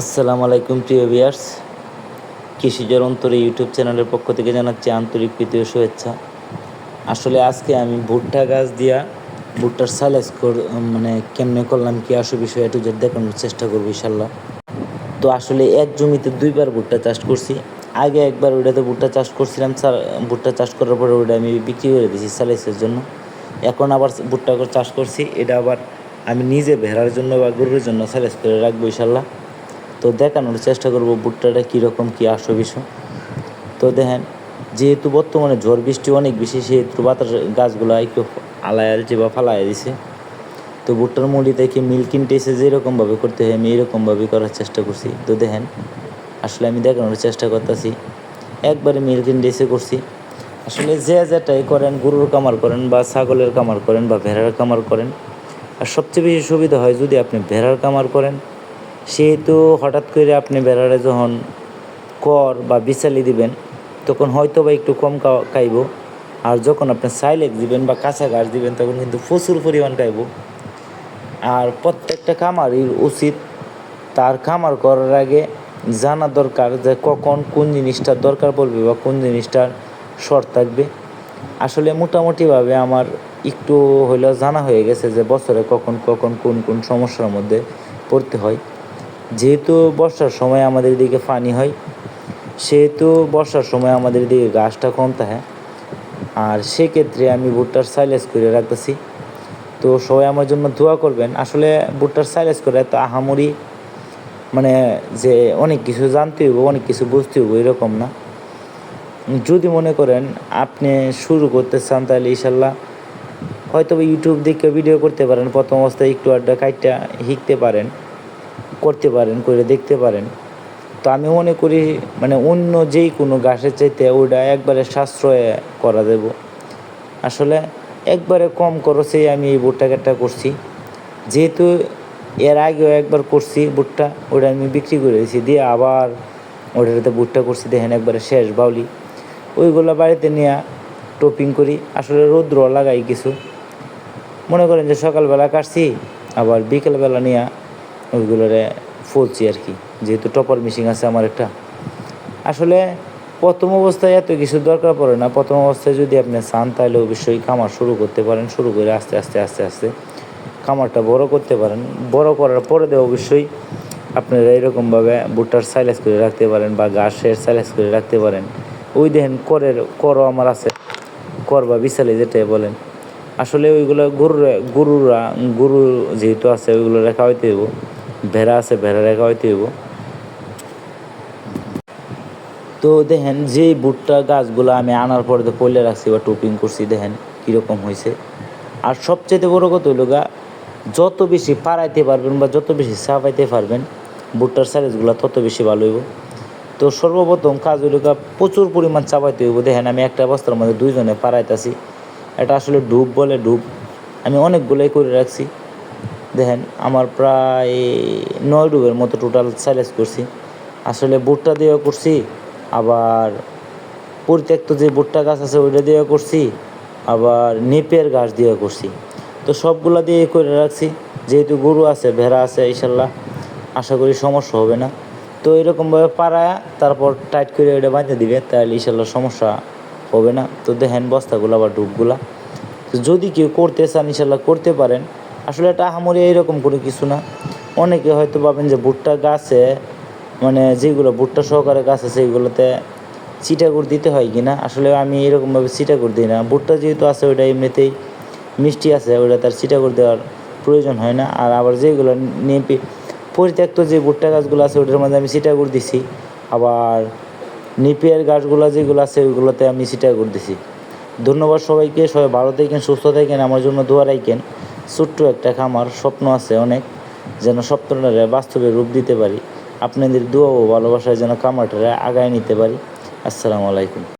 আসসালামু আলাইকুম, প্রিয় ভিয়ার্স কৃষিজর অন্তরে ইউটিউব চ্যানেলের পক্ষ থেকে জানাচ্ছি আন্তরিক প্রীতি ও শুভেচ্ছা। আসলে আজকে আমি ভুট্টা গাছ দিয়া ভুট্টার সাইলেজ মানে কেমনে করলাম কি আসো বিষয় একটু জেড দেখানোর চেষ্টা করব ইনশাল্লাহ তো আসলে এক জমিতে দুইবার ভুট্টা চাষ করছি। আগে একবার ওইটাতে ভুট্টা চাষ করছিলাম ভুট্টা চাষ করার পরে ওইটা আমি বিক্রি করে দিয়েছি সাইলেজের জন্য। এখন আবার ভুট্টা চাষ করছি, এটা আবার আমি নিজে ভেড়ার জন্য বা গরুর জন্য সাইলেজ করে রাখব ইনশাল্লাহ তো দেখানোর চেষ্টা করব ভুট্টাটা কীরকম, কী আসো বিষয়। তো দেখেন, যেহেতু বর্তমানে ঝড় বৃষ্টি অনেক বেশি, সেহেতু বাতাস গাছগুলো একটু আলায় আলছে বা ফালায় দিছে। তো ভুট্টার মুড়ি থেকে মিল কিনতে এসে যেরকমভাবে করতে হয়, আমি এরকমভাবে করার চেষ্টা করছি। তো দেখেন, আসলে আমি দেখানোর চেষ্টা করতেছি। একবারে মিল কিনতে এসে করছি। আসলে যে যেটাই করেন, গরুর কামার করেন বা ছাগলের কামার করেন বা ভেড়ার কামার করেন, আর সবচেয়ে বেশি সুবিধা হয় যদি আপনি ভেড়ার কামার করেন সেহেতু হঠাৎ করে আপনি বেড়ারে যখন কর বা বিচালি দিবেন, তখন হয়তো বা একটু কম খাইব। আর যখন আপনি সাইলেক দিবেন বা কাঁচা ঘাস দিবেন, তখন কিন্তু প্রচুর পরিমাণ খাইব। আর প্রত্যেকটা খামারির উচিত তার খামার করার আগে জানা দরকার যে কখন কোন জিনিসটার দরকার পড়বে বা কোন জিনিসটার শর্ট থাকবে। আসলে মোটামুটিভাবে আমার একটু হইলেও জানা হয়ে গেছে যে বছরে কখন কখন কোন কোন সমস্যার মধ্যে পড়তে হয়। যেহেতু বর্ষার সময় আমাদের দিকে পানি হয়, সেহেতু বর্ষার সময় আমাদের দিকে গাছটা কম থাকে আর সেক্ষেত্রে আমি ভুট্টার সাইলেজ করে রাখতেছি। তো সবাই আমার জন্য দোয়া করবেন। আসলে ভুট্টার সাইলেজ করে তো আহামরি মানে যে অনেক কিছু জানতে হইব, অনেক কিছু বুঝতে হইব, এরকম না। যদি মনে করেন আপনি শুরু করতে চান, তাহলে ইনশাল্লাহ হয়তো ইউটিউব দেখে ভিডিও করতে পারেন। প্রথম অবস্থায় একটু আড্ডা কাইটটা শিখতে পারেন। করতে পারেন, করে দেখতে পারেন। তো আমি মনে করি মানে অন্য যেই কোনো গাছের চাইতে ওইটা একবারে সাশ্রয় করা দেব। আসলে একবারে কম খরচেই আমি এই ভুট্টা কাটটা করছি। যেহেতু এর আগেও একবার করছি ভুট্টা ওটা আমি বিক্রি করে দিয়েছি, দিয়ে আবার ওটাতে ভুট্টা করছি, দেখেন একবারে শেষ বাউলি। ওইগুলো বাড়িতে নিয়ে টপিং করি, আসলে রৌদ্র লাগাই কিছু। মনে করেন যে সকালবেলা কাটছি, আবার বিকেলবেলা নিয়ে ওইগুলোরে ফলছি আর কি। যেহেতু টপার মেশিন আছে আমার একটা। আসলে প্রথম অবস্থায় এত কিছু দরকার পড়ে না। প্রথম অবস্থায় যদি আপনি চান, তাহলে অবশ্যই খামার শুরু করতে পারেন। শুরু করে আস্তে আস্তে আস্তে আস্তে খামারটা বড় করতে পারেন। বড় করার পরে দিয়ে অবশ্যই আপনারা এরকমভাবে ভুট্টার সাইলেজ করে রাখতে পারেন বা ঘাসের সাইলেজ করে রাখতে পারেন। ওই দেখেন করের, করও আমার আছে। কর বা বিশালে যেটাই বলেন। আসলে ওইগুলো গরুর, গরুরা, গরু যেহেতু আছে, ওইগুলো রেখা হইতে হইব। ভেড়া আছে ভেড়া রেখা হইতে হইব। তো দেখেন, যে ভুট্টা গাছগুলো আমি আনার পরে তো পলে রাখছি বা টুপিং করছি, দেখেন কীরকম হয়েছে আর সবচেয়ে বড় কথা হইল গা, যত বেশি পাড়াইতে পারবেন বা যত বেশি চাপাইতে পারবেন, ভুট্টার সাইজগুলো তত বেশি ভালো হইব। তো সর্বপ্রথম কাজ হইল গা, প্রচুর পরিমাণ চাপাইতে হইব। দেখেন, আমি একটা বস্তার মধ্যে দুইজনে পাড়াইতেছি। এটা আসলে ডুব বলে ডুব। আমি অনেকগুলোই করে রাখছি। দেখেন, আমার প্রায় নয় ডুবের মতো টোটাল সাইলেজ করছি। আসলে ভুট্টা দিয়েও করছি, আবার পরিত্যক্ত যে ভুট্টা গাছ আছে ওইটা দিয়েও করছি, আবার নেপের গাছ দিয়েও করছি। তো সবগুলা দিয়ে করে রাখছি, যেহেতু গরু আছে, ভেড়া আছে, ইনশাল্লাহ আশা করি সমস্যা হবে না। তো এরকমভাবে পাড়ায় তারপর টাইট করে ওইটা বাঁধতে দিবে, তাহলে ইনশাল্লাহ সমস্যা হবে না। তো দেখেন বস্তাগুলা বা ডুবগুলা। তো যদি কেউ করতে চান, ইনশাল্লাহ করতে পারেন। আসলে এটা আহামরি এইরকম কোনো কিছু না। অনেকে হয়তো পাবেন যে ভুট্টা গাছে মানে যেগুলো ভুট্টা সহকারে গাছ আছে সেইগুলোতে চিটাগুড় দিতে হয় কি না? আসলে আমি এরকমভাবে চিটাগুড় দিই না। ভুট্টা যেহেতু আছে, ওইটা এমনিতেই মিষ্টি আছে, ওইটা তার চিটাগুড় দেওয়ার প্রয়োজন হয় না। আর আবার যেগুলো নেপে পরিত্যক্ত যে ভুট্টা গাছগুলো আছে ওটার মধ্যে আমি চিটাগুড় দিছি। আবার নিপিয়ার গাছগুলো যেগুলো আছে, ওইগুলোতে আমি চিটাগুড় দিছি। ধন্যবাদ সবাইকে, সবাই ভালো থাকেন, সুস্থ থাকেন, আমার জন্য দোয়া রাখেন। ছোট্ট একটা খামার, স্বপ্ন আছে অনেক, যেন স্বপ্নটারে বাস্তবে রূপ দিতে পারি। আপনাদের দোয়া ও ভালোবাসায় যেন খামারটারে আগায় নিতে পারি। আসসালামু আলাইকুম।